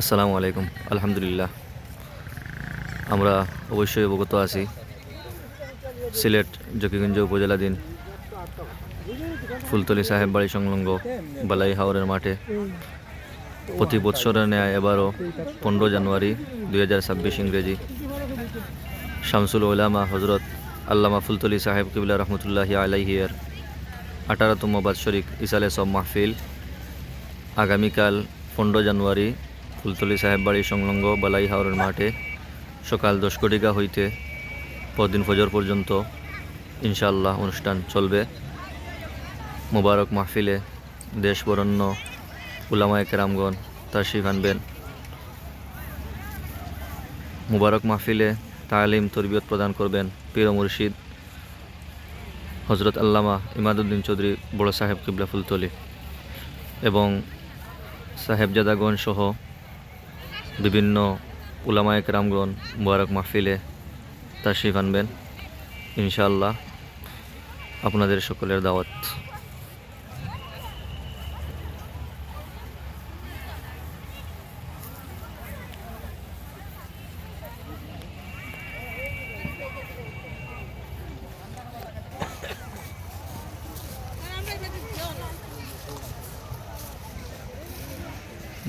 আসসালামু আলাইকুম। আলহামদুলিল্লাহ। আমরা অবশ্যই অবগত আছি। সিলেট জকিগঞ্জ উপজেলাধীন ফুলতলি সাহেব বাড়ি সংলগ্ন বালাই হাওরের মাঠে। প্রতি বৎসরের ন্যায় এবারও পনেরো জানুয়ারি দুই হাজার ছাব্বিশ ইংরেজি। শামসুল ওলামা হজরত আল্লামা ফুলতলি সাহেব কিবুল্লা রহমতুল্লাহি আলাইহিয়ার আঠারোতম বাৎসরিক ইসালে সব মাহফিল আগামীকাল পনেরো জানুয়ারি ফুলতলি সাহেব বাড়ি সংলগ্ন বালাই হাওরের মাঠে সকাল দশ কোটিকা হইতে পরদিন ফজর পর্যন্ত ইনশাল্লাহ অনুষ্ঠান চলবে। মোবারক মাহফিলে দেশ বরণ্য উলামায় কেরামগণ তাশিফ আনবেন। মুবারক মাহফিলে তালিম, তরবিয়ত প্রদান করবেন পীর মুর্শিদ হজরত আল্লামা ইমাদুদ্দিন চৌধুরী বড় সাহেব কিবলা ফুলতলি এবং সাহেবজাদাগণ সহ বিভিন্ন উলামায়ক রামগণ মুবারক মাহফিলে তাশরিফ আনবেন ইনশাআল্লাহ আপনাদের সকলের দাওয়াত।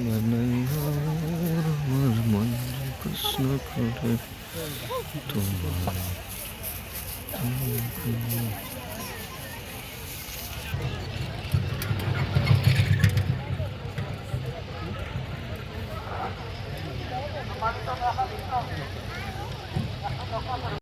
মন it's not going to tomorrow.